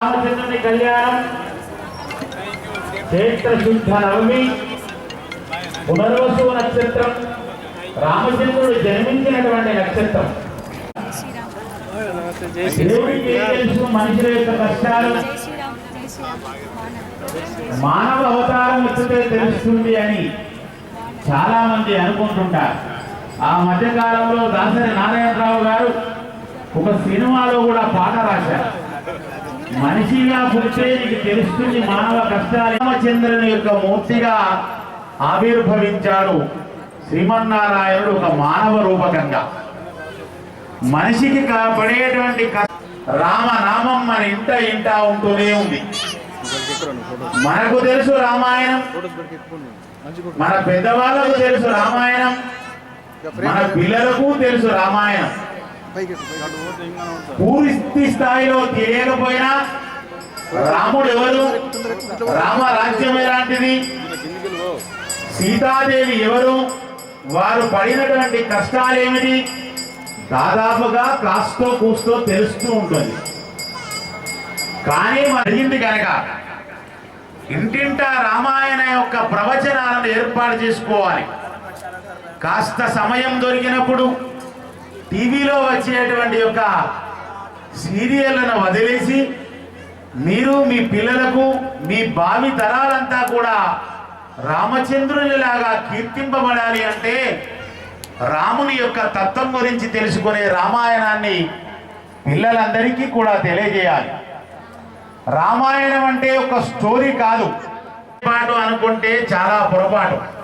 రామచంద్రుని కళ్యాణం చైత్ర శుద్ధ నవమి పునర్వసు నక్షత్రం రామచంద్రుడు జన్మించినటువంటి నక్షత్రం. దేవుడికి తెలుసు? మనుషుల యొక్క కష్టాలు. మానవ అవతారం వచ్చితే తెలుస్తుంది అని చాలా మంది అనుకుంటుంటారు. ఆ మధ్య కాలంలో దాసరి నారాయణరావు గారు ఒక సినిమాలో కూడా పాట రాశారు. మనిషిగా పుట్టే నీకు తెలుస్తుంది మానవ కష్టాలు. రామచంద్రుని యొక్క మూర్తిగా ఆవిర్భవించాడు శ్రీమన్నారాయణుడు ఒక మానవ రూపకంగా. మనిషికి పడేటువంటి రామనామం మన ఇంట ఇంట ఉంటూనే ఉంది. మనకు తెలుసు రామాయణం. మన పెద్దవాళ్ళకు తెలుసు రామాయణం. మన పిల్లలకు తెలుసు రామాయణం. పూర్తి స్థాయిలో తెలియకపోయినా రాముడు ఎవరు? రామ రాజ్యం ఎలాంటిది? సీతాదేవి ఎవరు? వారు పడినటువంటి కష్టాలు ఏమిటి దాదాపుగా కాస్తో కూస్తో తెలుస్తూ ఉంటుంది. కానీ జరిగింది కనుక ఇంటింటా రామాయణ యొక్క ప్రవచనాలను ఏర్పాటు చేసుకోవాలి. కాస్త సమయం దొరికినప్పుడు టీవీలో వచ్చేటువంటి యొక్క సీరియళ్ళను వదిలేసి మీరు మీ పిల్లలకు మీ భావి తరాలంతా కూడా రామచంద్రునిలాగా కీర్తింపబడాలి అంటే రాముని యొక్క తత్వం గురించి తెలుసుకునే రామాయణాన్ని పిల్లలందరికీ కూడా తెలియజేయాలి. రామాయణం అంటే ఒక స్టోరీ కాదు. పాటు అనుకుంటే చాలా పొరపాటు.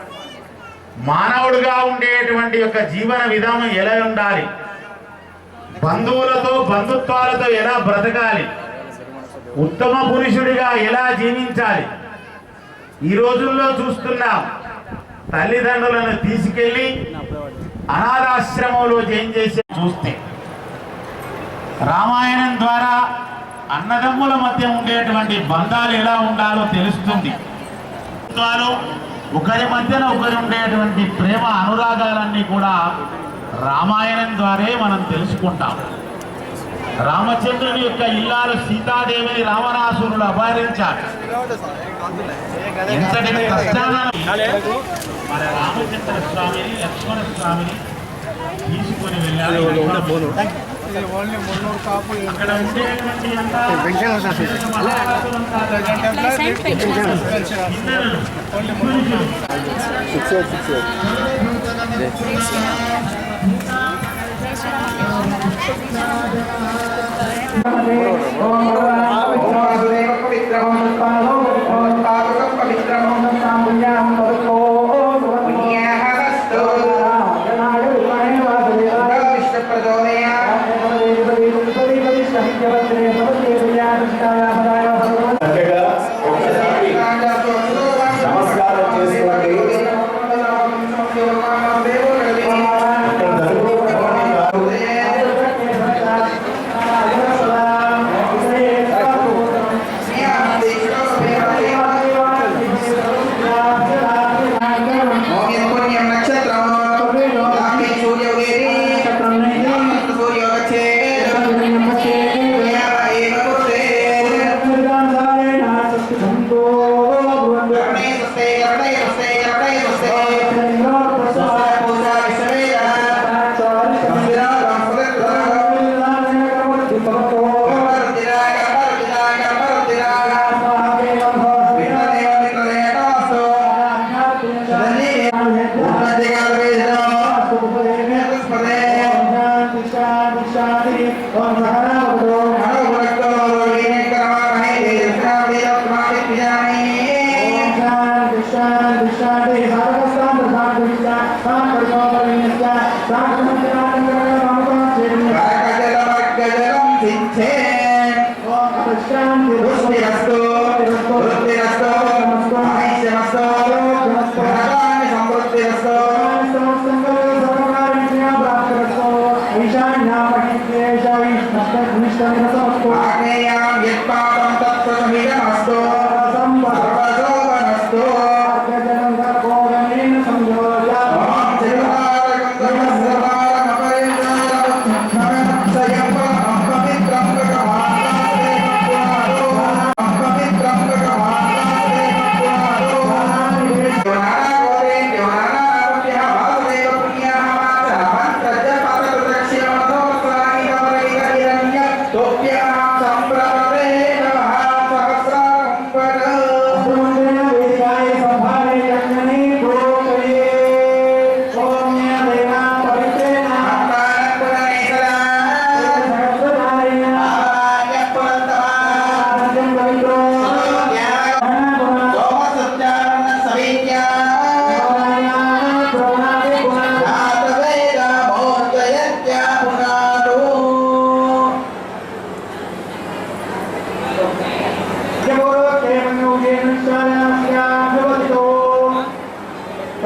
మానవుడిగా ఉండేటువంటి యొక్క జీవన విధానం ఎలా ఉండాలి? బంధువులతో బంధుత్వాలతో ఎలా బ్రతకాలి? ఉత్తమ పురుషుడిగా ఎలా జీవించాలి? ఈ రోజుల్లో చూస్తున్నాం తల్లిదండ్రులను తీసుకెళ్ళి అనాథాశ్రమంలో ఏం చేసి చూస్తే రామాయణం ద్వారా అన్నదమ్ముల మధ్య ఉండేటువంటి బంధాలు ఎలా ఉండాలో తెలుస్తుంది. వారు ఒకరి మధ్యన ఒకరు ఉండేటువంటి ప్రేమ అనురాగాలన్నీ కూడా రామాయణం ద్వారే మనం తెలుసుకుంటాం. రామచంద్రుని యొక్క ఇల్లాలు సీతాదేవిని రావణాసురుడు అపహరించాడు ఎంతటి కష్టాలను మన రామచంద్ర స్వామిని లక్ష్మణ స్వామిని తీసుకొని వెళ్ళాడు పెంచారు కిన్నెరలు, జై శ్రీరామ్ జై శ్రీరామ్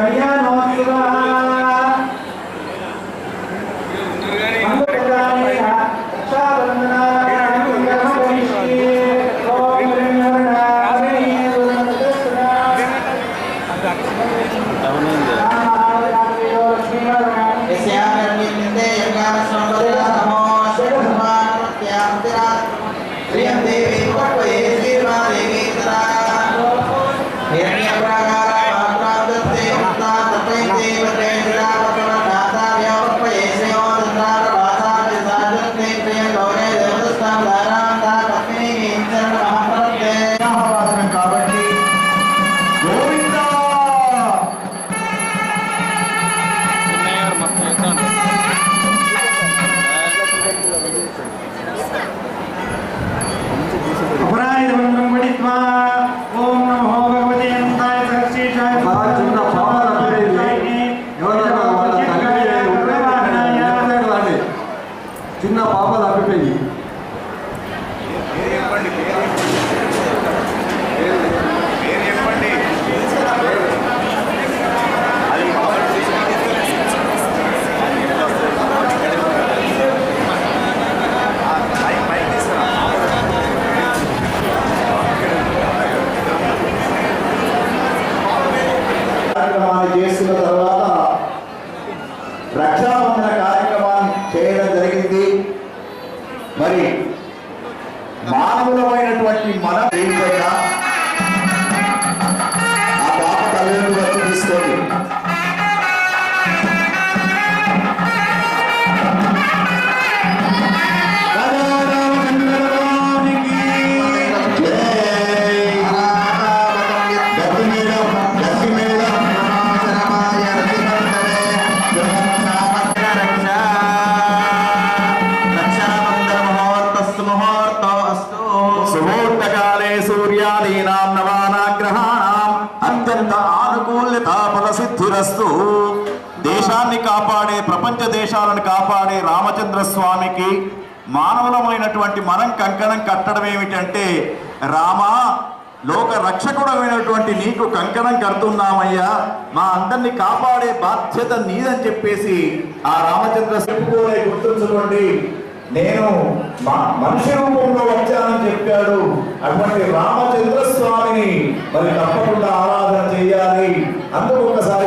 കഴിയാൻ భాగస్వామికి మానవులమైనటువంటి మనం కంకణం కట్టడం ఏమిటంటే రామా లోక రక్షకుడమైనటువంటి నీకు కంకణం కడుతున్నామయ్యా. మా అందరినీ కాపాడే బాధ్యత నీదని చెప్పేసి ఆ రామచంద్ర చెప్పుకోలే గుర్తుంచుకోండి. నేను మా మనిషి రూపంలో వచ్చానని చెప్పాడు. అటువంటి రామచంద్ర స్వామిని మరి తప్పకుండా ఆరాధన చేయాలి. అందుకు ఒకసారి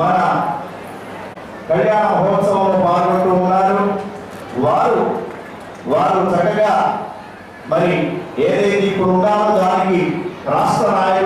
మన కళ్యాణ మహోత్సవంలో పాల్గొంటూ ఉన్నారు. వారు వారు చక్కగా మరి ఏదైతే ఇప్పుడు ఉన్నారో దానికి రాష్ట్ర నాయకులు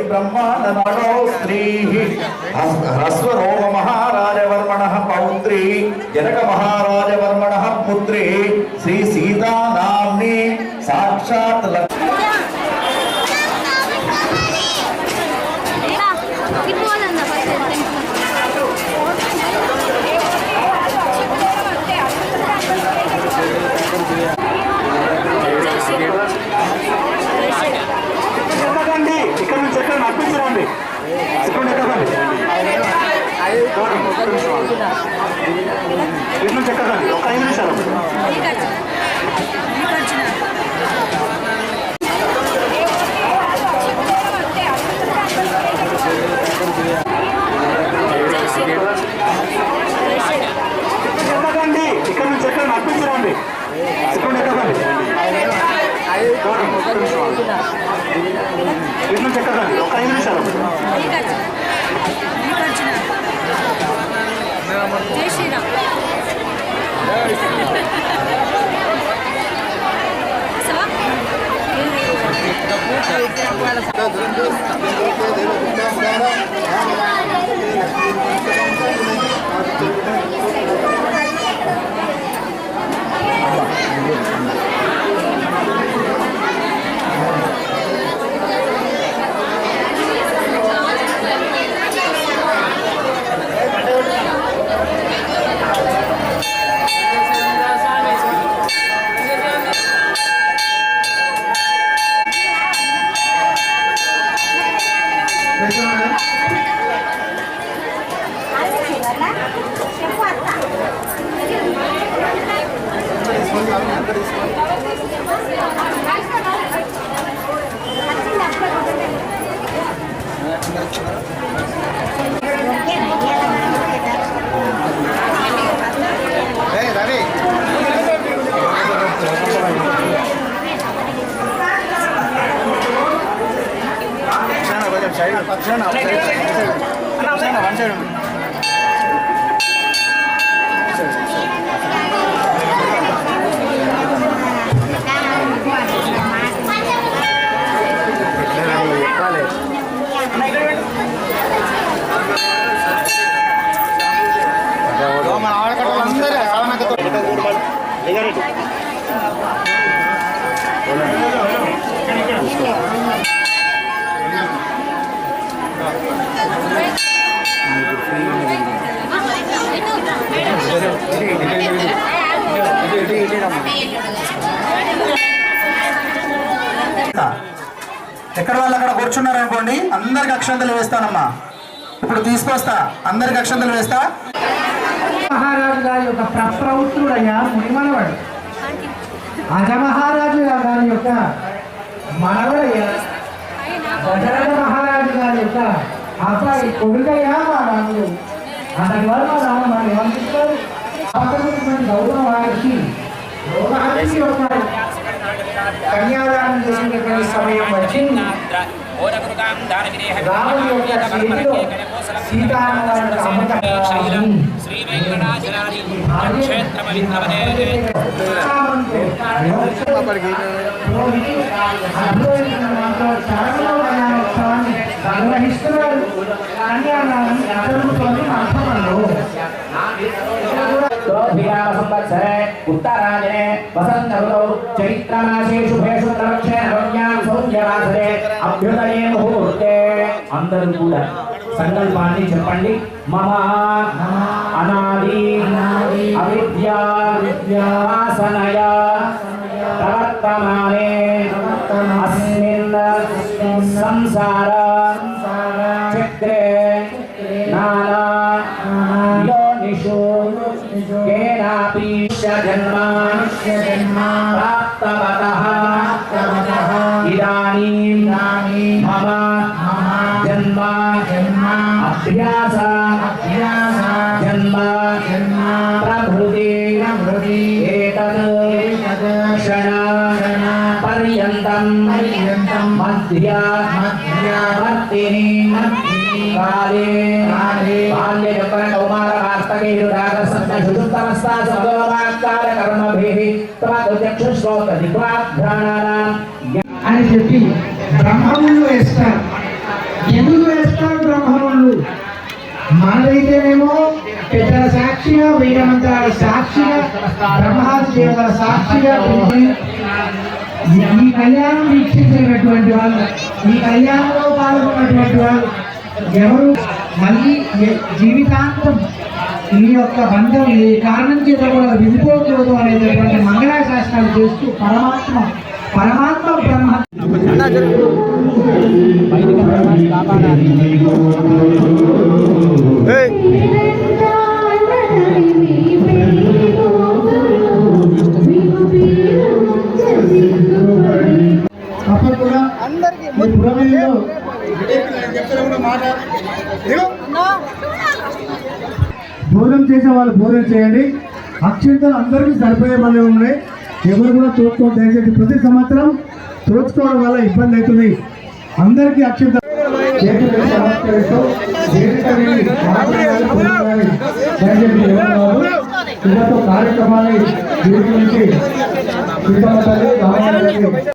భవతి బ్రహ్మాండో స్త్రీ హ్రస్వరోమ మహారాజవర్మణ పౌత్రీ. జనక మహా ఎక్కడ వాళ్ళు అక్కడ కూర్చున్నారు అనుకోండి అందరికి అక్షంతలు వేస్తానమ్మా. ఇప్పుడు తీసుకొస్తా అందరికి అక్షంతలు వేస్తా. మహారాజు గారి యొక్క ప్రప్రవృత్తుడయ్యా మునిమనవాడు అజమహారాజు గారి యొక్క మనవడయ్యా దశరథ మహారాజు గారి యొక్క అబ్బాయి కొడుకయ్యా మా రాముడు. అంతటి వల్ల మా రాము మనం అవసరమైనటువంటి గౌరవ వారికి యొక్క కన్యాదానం చేసినటువంటి సమయం వచ్చింది. రాముడి యొక్క చేతిలో సీతారామ అమృత నిర్వహిస్తున్నారు సంవత్సరే ఉత్తరాయణే వసంత ఋతౌ చైత్రమాసే శుభే శుక్లపక్షే నవమ్యాం సౌర్యవాసరే అభ్యుదయే ముహూర్తే. అందరూ కూడా సంకల్పాన్ని చెప్పండి. మమ అనాది అవిద్యా వాసనయ ప్రవర్తమానే. అస్మిన్ సంసార जन्मा प्राप्तवतः इदानीं मम जन्म अभ्यास जन्म प्रभृति एतत् क्षण पर्यन्तं मध्य वर्तिनि काले बाल्ये कौमारकास्तके कर्मभिः त्वचक्षुश्रोत्रदिक्वाघ्राणानां అని చెప్పి బ్రహ్మములు వేస్తారు. ఎందుకు వేస్తారు బ్రహ్మములు? మనదైతేనేమో పెద్దల సాక్షిగా వేదమంత్రాల సాక్షిగా బ్రహ్మాది దేవతల సాక్షిగా ఈ- కళ్యాణం వీక్షించినటువంటి వాళ్ళు ఈ కళ్యాణంలో పాల్గొన్నటువంటి వాళ్ళు ఎవరు? మళ్ళీ జీవితాంతం ఈ యొక్క బంధం ఈ కారణం చేత కూడా విడిపోకూడదు అనేటటువంటి మంగళాశాసనాలు చేస్తూ పరమాత్మ పరమాత్మ బ్రహ్మ. అప్పుడు కూడా పురవెల్లిలో భోజనం చేసే వాళ్ళు భోజనం చేయండి. అక్షంతలు అందరికీ సరిపోయే పనులు ఉన్నాయి. ఎవరు కూడా తోచుకోవడం దయచేసి ప్రతి సంవత్సరం తోచుకోవడం వల్ల ఇబ్బంది అవుతుంది. అందరికీ అక్షంతలు కార్యక్రమాన్ని